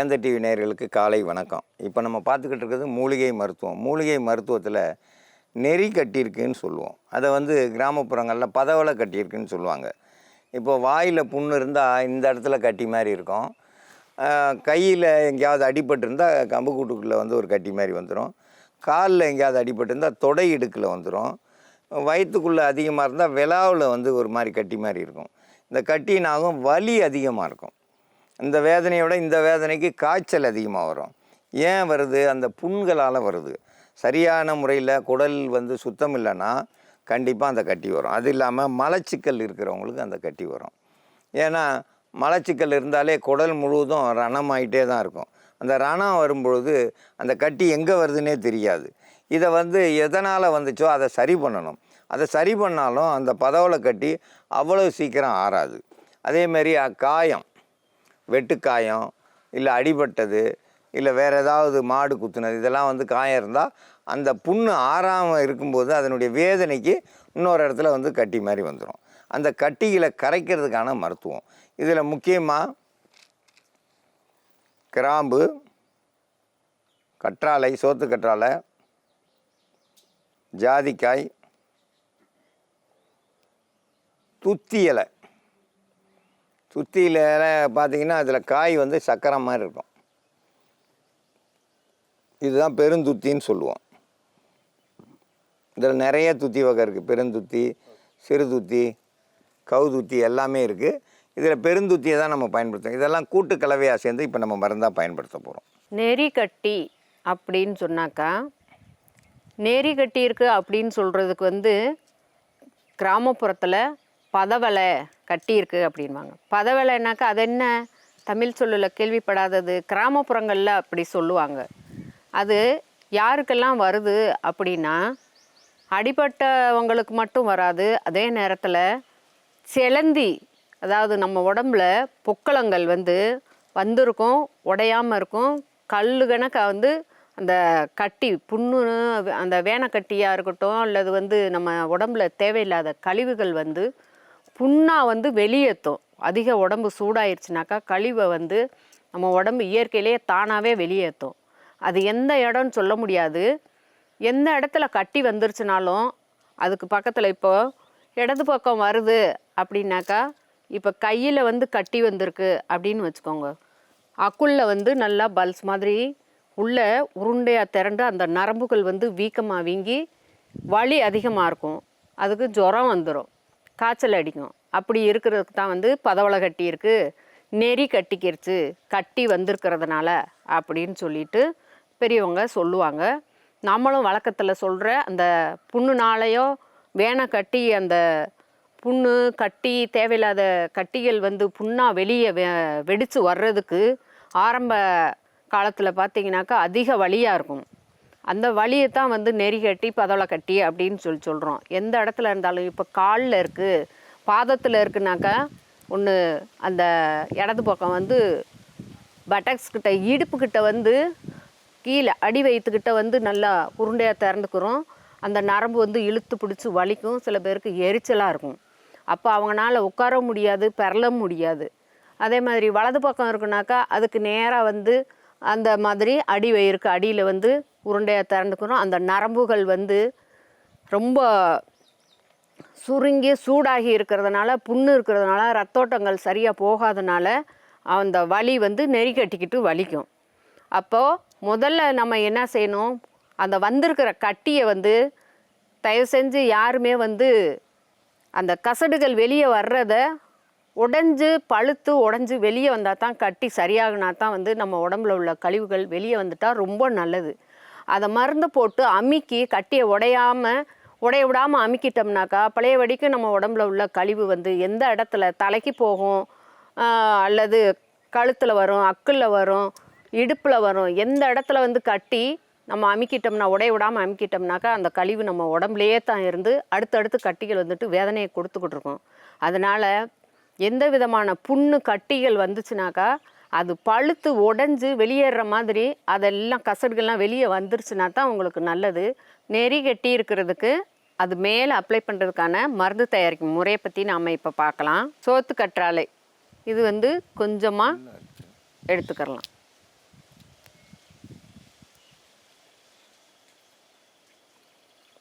வேந்த TV நேயர்களுக்கு காலை வணக்கம். இப்போ நம்ம பார்த்துக்கிட்டு இருக்கிறது மூலிகை மருத்துவம். மூலிகை மருத்துவத்தில் நெறி கட்டியிருக்குன்னு சொல்லுவோம். அதை வந்து கிராமப்புறங்களில் பதவலை கட்டியிருக்குன்னு சொல்லுவாங்க. இப்போ வாயில் புண்ணு இருந்தால் இந்த இடத்துல கட்டி மாதிரி இருக்கும். கையில் எங்கேயாவது அடிபட்டிருந்தால் கம்பு கூட்டுக்குள்ளே வந்து ஒரு கட்டி மாதிரி வந்துடும் காலில் எங்கேயாவது அடிபட்டிருந்தால் தொடை இடுக்கில் வந்துடும் வயிற்றுக்குள்ளே அதிகமாக இருந்தால் விழாவில் வந்து ஒரு மாதிரி கட்டி மாதிரி இருக்கும். இந்த கட்டினாகும் வலி அதிகமாக இருக்கும். இந்த வேதனையோட இந்த வேதனைக்கு காய்ச்சல் அதிகமாக வரும். ஏன் வருது? அந்த புண்களால் வருது. சரியான முறையில் குடல் வந்து சுத்தம் இல்லைன்னா கண்டிப்பாக அந்த கட்டி வரும். அது இல்லாமல் மலச்சிக்கல் இருக்கிறவங்களுக்கு அந்த கட்டி வரும். ஏன்னா மலச்சிக்கல் இருந்தாலே குடல் முழுவதும் ரணமாயிட்டே தான் இருக்கும். அந்த ரணம் வரும்பொழுது அந்த கட்டி எங்கே வருதுன்னே தெரியாது. இதை வந்து எதனால் வந்துச்சோ அதை சரி பண்ணணும். அதை சரி பண்ணாலும் அந்த பதவலை கட்டி அவ்வளோ சீக்கிரம் ஆறாது. அதேமாரி காயம் வெட்டுக்காயம் இல்லை அடிபட்டது இல்லை வேறு ஏதாவது மாடு குத்துனது இதெல்லாம் வந்து காயம் இருந்தால் அந்த புண்ணு ஆறாமல் இருக்கும்போது அதனுடைய வேதனைக்கு இன்னொரு இடத்துல வந்து கட்டி மாதிரி வந்துடும் அந்த கட்டிகளை கரைக்கிறதுக்கான மருத்துவம். இதில் முக்கியமாக கிராம்பு கற்றாழை சோத்து கற்றாழை ஜாதிக்காய் துத்தி இலை. சுத்தியில் பார்த்தீங்கன்னா அதில் காய் வந்து சக்கரை மாதிரி இருக்கும். இதுதான் பெருந்துத்தின்னு சொல்லுவோம். இதில் நிறைய துத்தி வகை இருக்குது பெருந்துத்தி சிறுதுத்தி கவுதுத்தி எல்லாமே இருக்குது இதில் பெருந்துத்தியை தான் நம்ம பயன்படுத்துவோம். இதெல்லாம் கூட்டு கலவையாக சேர்ந்து இப்போ நம்ம மருந்தாக பயன்படுத்த போகிறோம் நெறிகட்டி அப்படின்னு சொன்னாக்கா நெறி கட்டி அப்படின்னு சொல்கிறதுக்கு வந்து கிராமப்புறத்தில் பதவலை கட்டியிருக்கு அப்படின்வாங்க. பதவலைனாக்கா அது என்ன? தமிழ் சொல்லில் கேள்விப்படாதது கிராமப்புறங்களில் அப்படி சொல்லுவாங்க. அது யாருக்கெல்லாம் வருது அப்படின்னா அடிபட்டவங்களுக்கு மட்டும் வராது. அதே நேரத்தில் செலந்தி அதாவது நம்ம உடம்புல பொக்களங்கள் வந்து வந்திருக்கும் உடையாமல் இருக்கும். கல் கணக்க வந்து அந்த கட்டி புண்ணு அந்த வேனக்கட்டியாக இருக்கட்டும் அல்லது வந்து நம்ம உடம்புல தேவையில்லாத கழிவுகள் வந்து புண்ணாக வந்து வெளியேற்றும் அதிக உடம்பு சூடாயிருச்சுனாக்கா கழிவை வந்து நம்ம உடம்பு இயற்கையிலேயே தானாகவே வெளியேற்றும் அது எந்த இடம்னு சொல்ல முடியாது. எந்த இடத்துல கட்டி வந்துருச்சுனாலும் அதுக்கு பக்கத்தில் இப்போ இடது பக்கம் வருது அப்படின்னாக்கா இப்போ கையில் வந்து கட்டி வந்திருக்கு அப்படின்னு வச்சுக்கோங்க. அக்குள்ள வந்து நல்லா பல்ஸ் மாதிரி உள்ள உருண்டையாக திரண்டு அந்த நரம்புகள் வந்து வீக்கமாக வீங்கி வலி அதிகமாக இருக்கும். அதுக்கு ஜுரம் வந்துடும் காய்ச்சல் அடிக்கும். அப்படி இருக்கிறதுக்கு தான் வந்து பதவளை கட்டி இருக்கு நெறி கட்டிக்கிருச்சு. கட்டி வந்திருக்கிறதுனால அப்படின்னு சொல்லிட்டு பெரியவங்க சொல்லுவாங்க. நம்மளும் வழக்கத்தில் சொல்கிற அந்த புண்ணுனாலேயோ வேனை கட்டி அந்த புண்ணு கட்டி தேவையில்லாத கட்டிகள் வந்து புண்ணாக வெளியே வெ வெடித்து வர்றதுக்கு ஆரம்ப காலத்தில் பார்த்தீங்கன்னாக்கா அதிக வலியாக இருக்கும். அந்த வலியை தான் வந்து நெறி கட்டி பதவளை கட்டி அப்படின்னு சொல்லி சொல்கிறோம் எந்த இடத்துல இருந்தாலும் இப்போ காலில் இருக்குது பாதத்தில் இருக்குனாக்கா ஒன்று அந்த இடது பக்கம் வந்து பட்டக்ஸ் கிட்ட இடுப்பு கிட்ட வந்து கீழே அடி வயிற்றுக்கிட்ட வந்து நல்லா உருண்டையாக திறந்துக்கிறோம். அந்த நரம்பு வந்து இழுத்து பிடிச்சி வலிக்கும். சில பேருக்கு எரிச்சலாக இருக்கும். அப்போ அவங்களால உட்கார முடியாது பெறல முடியாது. அதே மாதிரி வலது பக்கம் இருக்குனாக்கா அதுக்கு நேராக வந்து அந்த மாதிரி அடி வயிறுக்கு அடியில் வந்து உருண்டையாக திறந்துக்கிறோம் அந்த நரம்புகள் வந்து ரொம்ப சுருங்கி சூடாகி இருக்கிறதுனால புண்ணு இருக்கிறதுனால ரத்தோட்டங்கள் சரியாக போகாதனால அந்த வலி வந்து நெறி கட்டிக்கிட்டு வலிக்கும். அப்போது முதல்ல நம்ம என்ன செய்யணும்? அந்த வந்திருக்கிற கட்டியை வந்து தயவு செஞ்சு யாருமே வந்து அந்த கசடுகள் வெளியே வர்றத உடைஞ்சு பழுத்து உடஞ்சி வெளியே வந்தால் தான் கட்டி சரியாகினா தான் வந்து நம்ம உடம்புல உள்ள கழிவுகள் வெளியே வந்துட்டால் ரொம்ப நல்லது. அதை மருந்து போட்டு அமுக்கி கட்டியை உடையாமல் உடைய விடாமல் அமுக்கிட்டோம்னாக்கா பழைய வடிக்கு நம்ம உடம்புல உள்ள கழிவு வந்து எந்த இடத்துல தலைக்கு போகும் அல்லது கழுத்தில் வரும் அக்கில் வரும் இடுப்பில் வரும் எந்த இடத்துல வந்து கட்டி நம்ம அமுக்கிட்டோம்னா உடைய விடாமல் அமுக்கிட்டோம்னாக்கா அந்த கழிவு நம்ம உடம்புலையே தான் இருந்து அடுத்தடுத்து கட்டிகள் வந்துட்டு வேதனையை கொடுத்துக்கிட்டு இருக்கோம். அதனால் எந்த விதமான புண்ணு கட்டிகள் வந்துச்சுனாக்கா அது பழுத்து உடஞ்சி வெளியேற மாதிரி அதெல்லாம் கசடுகள்லாம் வெளியே வந்துருச்சுன்னா தான் உங்களுக்கு நல்லது. நெறி கட்டி இருக்கிறதுக்கு அது மேலே அப்ளை பண்ணுறதுக்கான மருந்து தயாரிக்கும் முறையை பற்றி நாம் இப்போ பார்க்கலாம். சோத்து கற்றாழை. இது வந்து கொஞ்சமாக எடுத்துக்கிறலாம்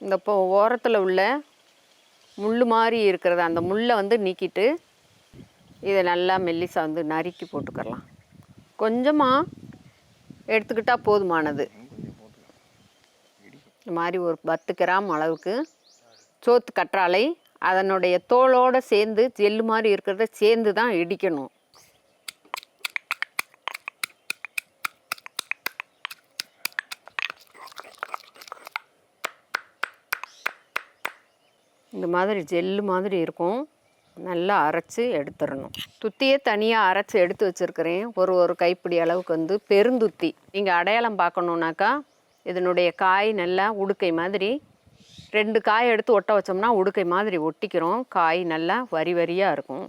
இந்த இப்போ ஓரத்தில் உள்ள முள் மாதிரி இருக்கிறத அந்த முள்ளை வந்து நீக்கிட்டு இதை நல்லா மெல்லிசா வந்து நறுக்கி போட்டுக்கிறலாம் கொஞ்சமாக எடுத்துக்கிட்டால் போதுமானது. இந்த மாதிரி ஒரு பத்து கிராம் அளவுக்கு சோத்து கற்றாழை அதனுடைய தோலோடு சேர்ந்து ஜெல்லு மாதிரி இருக்கிறத சேர்ந்து தான் இடிக்கணும். இந்த மாதிரி ஜெல்லு மாதிரி இருக்கும். நல்லா அரைச்சி எடுத்துடணும் துத்தியை தனியாக அரைச்சி எடுத்து வச்சுருக்கிறேன். ஒரு ஒரு கைப்பிடி அளவுக்கு வந்து பெருந்துத்தி. நீங்கள் அடையாளம் பார்க்கணுன்னாக்கா இதனுடைய காய் நல்லா உடுக்கை மாதிரி ரெண்டு காய் எடுத்து ஒட்ட வச்சோம்னா உடுக்கை மாதிரி ஒட்டிக்கிறோம். காய் நல்லா வரி வரியாக இருக்கும்.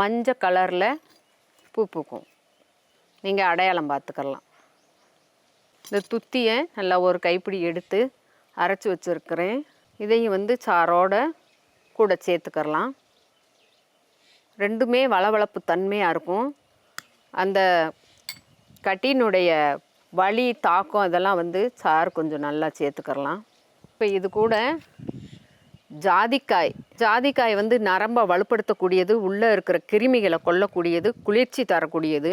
மஞ்சள் கலரில் பூ பூக்கும். நீங்கள் அடையாளம் பார்த்துக்கலாம். இந்த துத்தியை நல்லா ஒரு கைப்பிடி எடுத்து அரைச்சி வச்சுருக்கிறேன். இதையும் வந்து சாரோட கூட சேர்த்துக்கறலாம். ரெண்டுமே வளவளப்பு தன்மையாக இருக்கும். அந்த கட்டினுடைய வலி தாக்கம் இதெல்லாம் வந்து சாறு கொஞ்சம் நல்லா சேர்த்துக்கறலாம். இப்போ இது கூட ஜாதிக்காய். ஜாதிக்காய் வந்து நரம்பை வலுப்படுத்தக்கூடியது உள்ளே இருக்கிற கிருமிகளை கொல்லக்கூடியது குளிர்ச்சி தரக்கூடியது.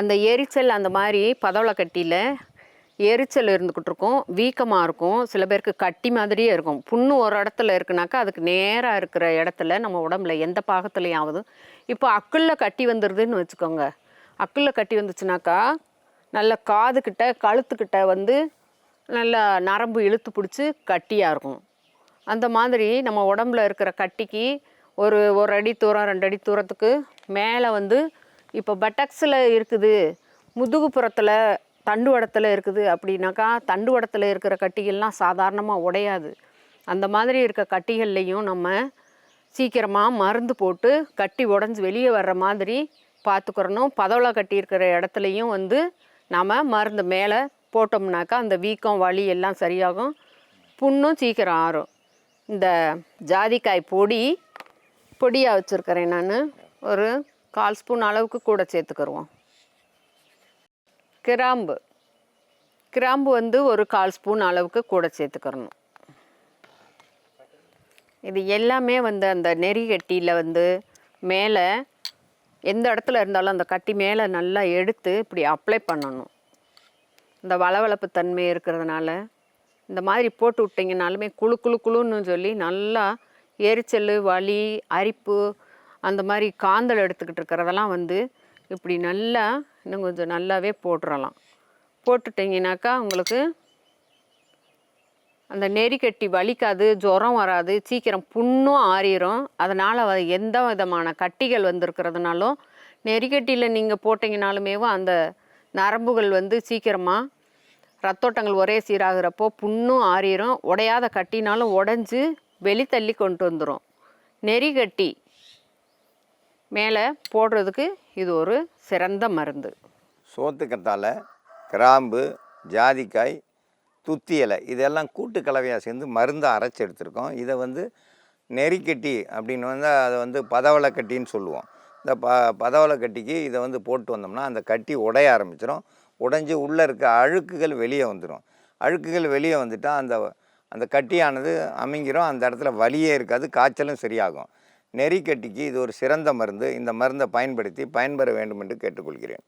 அந்த எரிச்சல் அந்த மாதிரி பதவளக்கட்டியில் எரிச்சல் இருந்துக்கிட்டு இருக்கும் வீக்கமாக இருக்கும். சில பேருக்கு கட்டி மாதிரியே இருக்கும். புண்ணு ஒரு இடத்துல இருக்குனாக்கா அதுக்கு நேராக இருக்கிற இடத்துல நம்ம உடம்புல எந்த பாகத்துலையாவது இப்போ அக்குளில் கட்டி வந்துடுதுன்னு வச்சுக்கோங்க. அக்குளில் கட்டி வந்துச்சுனாக்கா நல்ல காதுக்கிட்ட கழுத்துக்கிட்ட வந்து நல்லா நரம்பு இழுத்து பிடிச்சி கட்டியாக இருக்கும். அந்த மாதிரி நம்ம உடம்புல இருக்கிற கட்டிக்கு ஒரு ஒரு அடி தூரம் ரெண்டு அடி தூரத்துக்கு மேலே வந்து இப்போ பட்டக்ஸில் இருக்குது. முதுகுப்புறத்தில் தண்டுவடத்தில் இருக்குது அப்படின்னாக்கா தண்டுவடத்தில் இருக்கிற கட்டிகள்லாம் சாதாரணமாக உடையாது. அந்த மாதிரி இருக்க கட்டிகள்லையும் நம்ம சீக்கிரமாக மருந்து போட்டு கட்டி உடஞ்சி வெளியே வர்ற மாதிரி பார்த்துக்கிறணும் பதவளை கட்டி இருக்கிற இடத்துலையும் வந்து நாம் மருந்து மேலே போட்டோம்னாக்கா அந்த வீக்கம் வலி எல்லாம் சரியாகும். புண்ணும் சீக்கிரம் ஆறும். இந்த ஜாதிக்காய் பொடி பொடியாக வச்சுருக்கிறேன் நான். ஒரு கால் ஸ்பூன் அளவுக்கு கூட சேர்த்துக்கிடுவோம் கிராம்பு. கிராம்பு வந்து ஒரு கால் ஸ்பூன் அளவுக்கு கூட சேர்த்துக்கிறணும். இது எல்லாமே வந்து அந்த நெறி கட்டியில் வந்து மேலே எந்த இடத்துல இருந்தாலும் அந்த கட்டி மேலே நல்லா எடுத்து இப்படி அப்ளை பண்ணணும். இந்த வளவளப்பு தன்மை இருக்கிறதுனால இந்த மாதிரி போட்டு விட்டிங்கனாலுமே குளு குளு குளுன்னு சொல்லி நல்லா எரிச்சல் வலி அரிப்பு அந்த மாதிரி காந்தல் எடுத்துக்கிட்டு இருக்கிறதெல்லாம் வந்து இப்படி நல்லா இன்னும் கொஞ்சம் நல்லாவே போட்டுறலாம். போட்டுட்டிங்கனாக்கா உங்களுக்கு அந்த நெறிக்கட்டி வலிக்காது ஜுரம் வராது சீக்கிரம் புண்ணும் ஆறிடும் அதனால் எந்த விதமான கட்டிகள் வந்திருக்கிறதுனாலும் நெறிக்கட்டியில் நீங்கள் போட்டிங்கனாலுமேவும் அந்த நரம்புகள் வந்து சீக்கிரமாக ரத்தோட்டங்கள் ஒரே சீராகிறப்போ புண்ணும் ஆறிடும் உடையாத கட்டினாலும் உடஞ்சி வெளி தள்ளி கொண்டு வந்துடும் நெறிகட்டி மேலே போடுறதுக்கு இது ஒரு சிறந்த மருந்து. சோத்துக்கத்தாழை கிராம்பு ஜாதிக்காய் துத்தி இலை இதெல்லாம் கூட்டு கலவையாக சேர்ந்து மருந்தை அரைச்சி எடுத்திருக்கோம். இதை வந்து நெறிக்கட்டி அப்படின்னு வந்து அதை வந்து பதவளை கட்டின்னு சொல்லுவோம். இந்த ப பதவளை கட்டிக்கு இதை வந்து போட்டு வந்தோம்னா அந்த கட்டி உடைய ஆரம்பிச்சிடும் உடைஞ்சி உள்ளே இருக்க அழுக்குகள் வெளியே வந்துடும் அழுக்குகள் வெளியே வந்துட்டால் அந்த அந்த கட்டியானது அமைங்கிரும். அந்த இடத்துல வலியே இருக்காது காய்ச்சலும் சரியாகும். நெறிக்கட்டிக்கு இது ஒரு சிறந்த மருந்து. இந்த மருந்தை பயன்படுத்தி பயன்பெற வேண்டும் என்று கேட்டுக்கொள்கிறேன்.